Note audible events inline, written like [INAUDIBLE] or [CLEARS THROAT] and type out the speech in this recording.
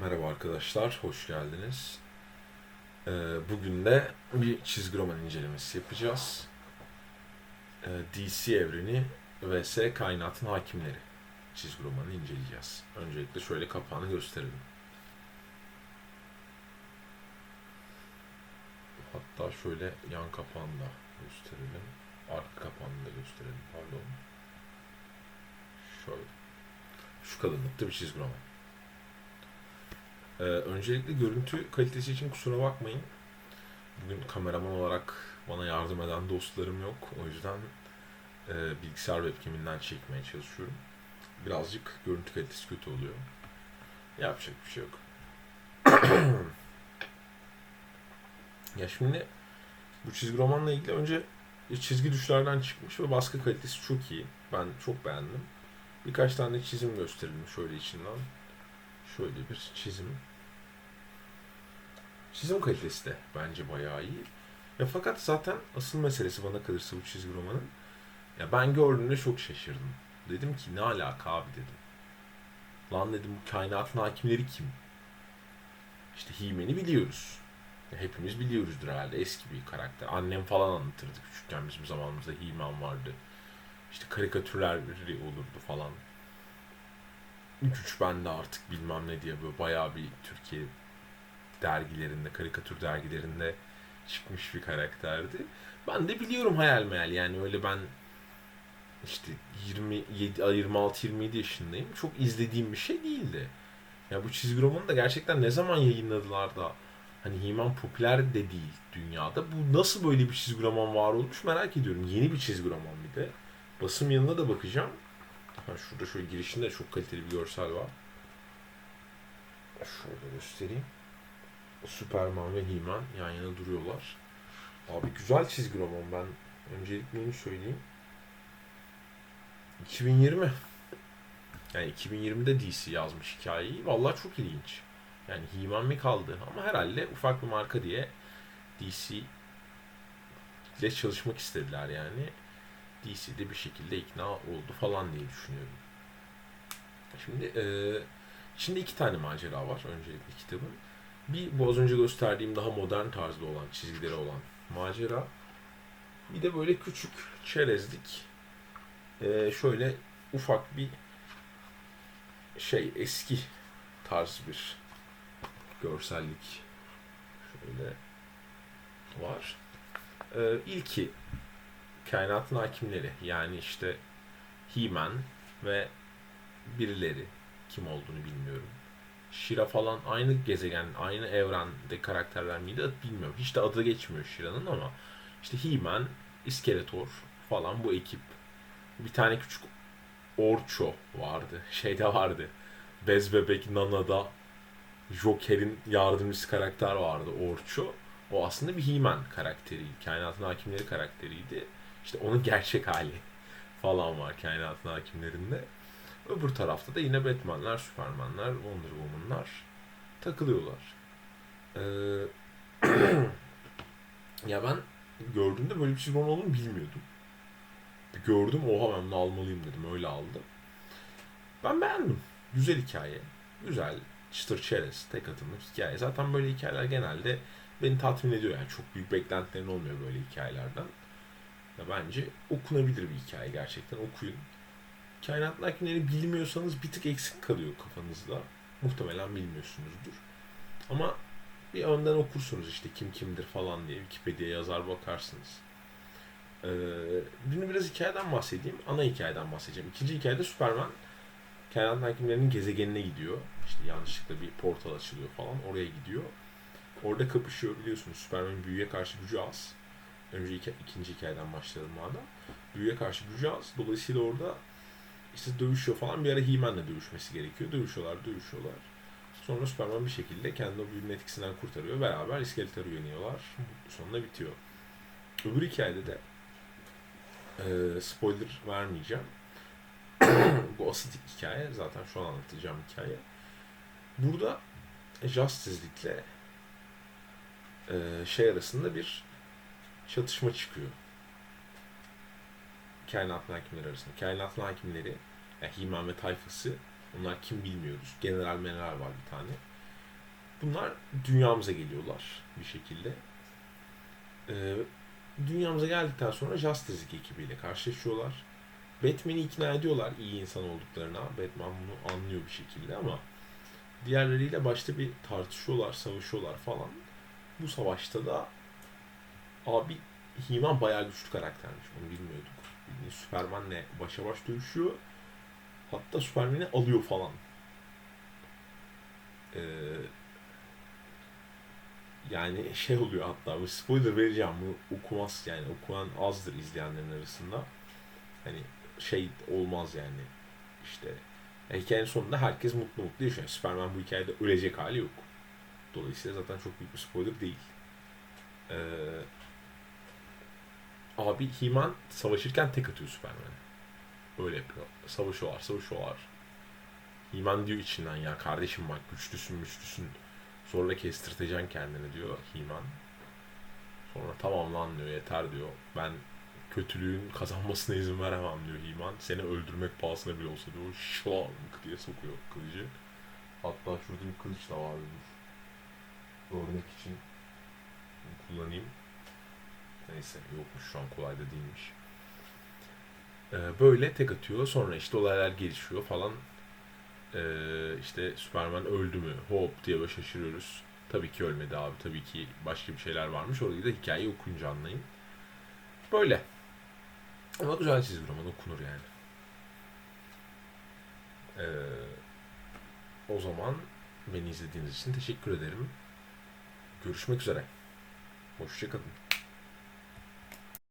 Merhaba arkadaşlar, hoş geldiniz. Ee, bugün de bir çizgi roman incelemesi yapacağız. Ee, DC evreni vs kainatın hakimleri çizgi romanını inceleyeceğiz. Öncelikle şöyle kapağını gösterelim. Hatta şöyle yan kapağını da gösterelim. Arka kapağını da gösterelim, pardon. Şöyle. Şu kalınlıkta bir çizgi roman. Ee, öncelikle görüntü kalitesi için kusura bakmayın. Bugün kameraman olarak bana yardım eden dostlarım yok. O yüzden e, bilgisayar webcaminden çekmeye çalışıyorum. Birazcık görüntü kalitesi kötü oluyor. Yapacak bir şey yok. [CLEARS THROAT] ya şimdi bu çizgi romanla ilgili önce çizgi düşlerden çıkmış ve baskı kalitesi çok iyi. Ben çok beğendim. Birkaç tane çizim gösterelim şöyle içinden. Şöyle bir çizim. Çizim kalitesi de bence bayağı iyi. Ya fakat zaten asıl meselesi bana kalırsa bu çizgi romanın. Ya ben gördüğümde çok şaşırdım. Dedim ki ne alaka abi dedim. Lan dedim bu kainatın hakimleri kim? İşte He-Man'i biliyoruz. Ya hepimiz biliyoruzdur herhalde eski bir karakter. Annem falan anlatırdı küçükken bizim zamanımızda He-Man vardı. İşte karikatürleri olurdu falan. 3-3 ben de artık bilmem ne diye böyle bayağı bir Türkiye dergilerinde, karikatür dergilerinde çıkmış bir karakterdi. Ben de biliyorum hayal meyal yani öyle ben işte 27 26-27 yaşındayım. Çok izlediğim bir şey değildi. Ya bu çizgi romanı da gerçekten ne zaman yayınladılar da hani He-Man popüler de değil dünyada. Bu nasıl böyle bir çizgi roman var olmuş merak ediyorum. Yeni bir çizgi roman bir de. Basım yanına da bakacağım. Ha, şurada şöyle girişinde çok kaliteli bir görsel var. Şöyle göstereyim. Superman ve He-Man yan yana duruyorlar. Abi güzel çizgi roman ben öncelikle onu söyleyeyim. 2020. Yani 2020'de DC yazmış hikayeyi. Vallahi çok ilginç. Yani He-Man mi kaldı? Ama herhalde ufak bir marka diye DC ile çalışmak istediler yani. DC'de bir şekilde ikna oldu falan diye düşünüyorum. Şimdi e, şimdi iki tane macera var öncelikle kitabın. Bir bu az önce gösterdiğim daha modern tarzda olan çizgileri olan macera. Bir de böyle küçük çerezlik e, şöyle ufak bir şey eski tarz bir görsellik şöyle var. E, ilki kainatın hakimleri yani işte He-Man ve birileri kim olduğunu bilmiyorum. Shira falan aynı gezegen, aynı evrende karakterler miydi bilmiyorum. Hiç de adı geçmiyor Shira'nın ama işte He-Man, İskeletor falan bu ekip. Bir tane küçük Orcho vardı. [LAUGHS] Şeyde vardı. Bez Bebek Nana'da Joker'in yardımcısı karakter vardı Orcho. O aslında bir He-Man karakteriydi. Kainatın hakimleri karakteriydi. İşte onun gerçek hali [LAUGHS] falan var kainatın hakimlerinde. Öbür tarafta da yine Batman'ler, Superman'ler, Wonder Woman'lar takılıyorlar. Ee, [CLEARS THROAT] ya ben gördüğümde böyle bir roman olduğunu bilmiyordum. Gördüm oha ben bunu almalıyım dedim öyle aldım. Ben beğendim. Güzel hikaye. Güzel. Çıtır çerez. Tek atımlık hikaye. Zaten böyle hikayeler genelde beni tatmin ediyor. Yani çok büyük beklentilerin olmuyor böyle hikayelerden. Ya bence okunabilir bir hikaye gerçekten. Okuyun. Kainatın hakimleri bilmiyorsanız bir tık eksik kalıyor kafanızda. Muhtemelen bilmiyorsunuzdur. Ama bir önden okursunuz işte kim kimdir falan diye Wikipedia'ya yazar bakarsınız. Ee, biraz hikayeden bahsedeyim. Ana hikayeden bahsedeceğim. İkinci hikayede Superman kainatın hakimlerinin gezegenine gidiyor. İşte yanlışlıkla bir portal açılıyor falan. Oraya gidiyor. Orada kapışıyor biliyorsunuz. Superman'in büyüye karşı gücü az. Önce iki, ikinci hikayeden başlayalım madem. Büyüye karşı gücü az. Dolayısıyla orada işte dövüşüyor falan. Bir ara He-Man'le dövüşmesi gerekiyor. Dövüşüyorlar, dövüşüyorlar. Sonra Superman bir şekilde kendini o büyünün etkisinden kurtarıyor. Beraber İskeletor'u yeniyorlar. Sonunda bitiyor. Öbür hikayede de e, spoiler vermeyeceğim. [CLEARS THROAT] Bu asidik hikaye. Zaten şu an anlatacağım hikaye. Burada Justice'likle e, şey arasında bir çatışma çıkıyor. Kainatın hakimleri arasında. Kainatın hakimleri, yani He-Man ve tayfası, onlar kim bilmiyoruz. General Meneral var bir tane. Bunlar dünyamıza geliyorlar bir şekilde. Ee, dünyamıza geldikten sonra Justice League ekibiyle karşılaşıyorlar. Batman'i ikna ediyorlar iyi insan olduklarına. Batman bunu anlıyor bir şekilde ama diğerleriyle başta bir tartışıyorlar, savaşıyorlar falan. Bu savaşta da abi He-Man bayağı güçlü karaktermiş. Onu bilmiyorduk. Bildiğin Superman'le başa baş dövüşüyor. Hatta Superman'i alıyor falan. Ee, yani şey oluyor hatta bu spoiler vereceğim bu okumaz yani okuyan azdır izleyenlerin arasında. Hani şey olmaz yani işte hikayenin sonunda herkes mutlu mutlu yaşıyor. Yani Superman bu hikayede ölecek hali yok. Dolayısıyla zaten çok büyük bir spoiler değil. Ee, abi He-Man savaşırken tek atıyor Superman'e. Öyle yapıyor. Savaşıyorlar, savaşıyorlar. He-Man diyor içinden ya kardeşim bak güçlüsün güçlüsün. Zorla kestirteceksin kendini diyor He-Man. Sonra tamam lan diyor yeter diyor. Ben kötülüğün kazanmasına izin veremem diyor He-Man. Seni öldürmek pahasına bile olsa diyor. Şlank diye sokuyor kılıcı. Hatta şurada bir kılıç da var. Örnek için kullanayım. Neyse yokmuş şu an kolay da değilmiş. Ee, böyle tek atıyor. Sonra işte olaylar gelişiyor falan. Ee, işte Superman öldü mü? Hop diye böyle şaşırıyoruz. Tabii ki ölmedi abi. Tabii ki başka bir şeyler varmış. Orayı da hikayeyi okuyunca anlayın. Böyle. Ama güzel çizgi roman okunur yani. Ee, o zaman beni izlediğiniz için teşekkür ederim. Görüşmek üzere. Hoşçakalın.